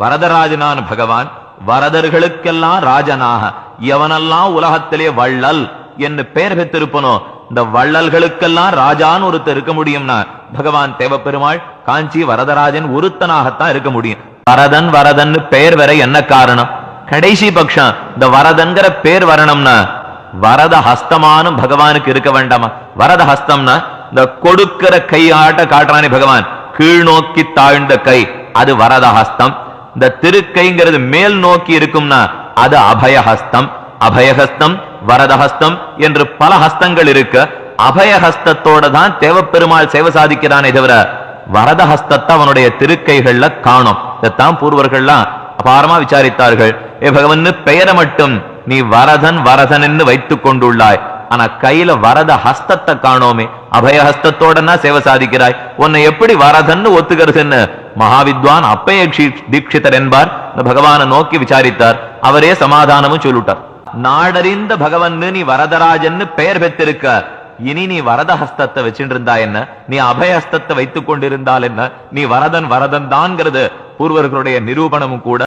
வரதராஜனான பகவான் வரதர்களுக்கெல்லாம் ராஜனாக எவனெல்லாம் உலகத்திலே வள்ளல் என்று பெயர் பெற்றிருப்பனோ இந்த வள்ளல்களுக்கெல்லாம் ராஜான்னு ஒருத்தர் இருக்க முடியும்னா பகவான் தேவப்பெருமாள் காஞ்சி வரதராஜன் ஒருத்தனாகத்தான் இருக்க முடியும். வரதன் வரதன் பெயர் வர என்ன காரணம்? கடைசி பட்சம் இந்த வரதன்கிற பேர் வரணும்னா வரத ஹஸ்தமானும் பகவானுக்கு இருக்க வேண்டாமா? வரத ஹஸ்தம்னா இந்த கொடுக்கிற கை ஆட்ட காட்டுறானே பகவான் கீழ் நோக்கி தாழ்ந்த கை அது வரத ஹஸ்தம் இந்த திருக்கைங்கிறது மேல் நோக்கி இருக்கும்னா அது அபயஹஸ்தம். அபயஹஸ்தம் வரதஹஸ்தம் என்று பல ஹஸ்தங்கள் இருக்க அபயஹஸ்தத்தோட தான் தேவப்பெருமாள் சேவை சாதிக்கிறானே தவிர வரதஹஸ்தத்தை அவனுடைய திருக்கைகள்ல காணும். இதைத்தான் பூர்வர்கள்லாம் அபாரமா விசாரித்தார்கள். ஏ பகவன் பெயரை மட்டும் நீ வரதன் வரதன் என்று வைத்துக் கொண்டுள்ளாய். ஆனா கையில வரத ஹஸ்தத்தை காணோமே. அபயஹஸ்தத்தோடனா சேவை சாதிக்கிறாய். உன்னை எப்படி வரதன்னு ஒத்துக்கிறதுன்னு மகாவித்வான் அப்பைய தீட்சிதர் என்பார் இந்த பகவானை நோக்கி விசாரித்தார். அவரே சமாதானமும் சொல்லிட்டார். நாடறிந்த பகவன் நீ வரதராஜன்னு பெயர் பெற்றிருக்க இனி நீ வரத ஹஸ்தத்தை வச்சுட்டு இருந்தா என்ன? நீ அபயஹஸ்தத்தை வைத்துக் கொண்டிருந்தால் என்ன? நீ வரதன் வரதன் தான்ங்கிறது பூர்வர்களுடைய நிரூபணமும் கூட.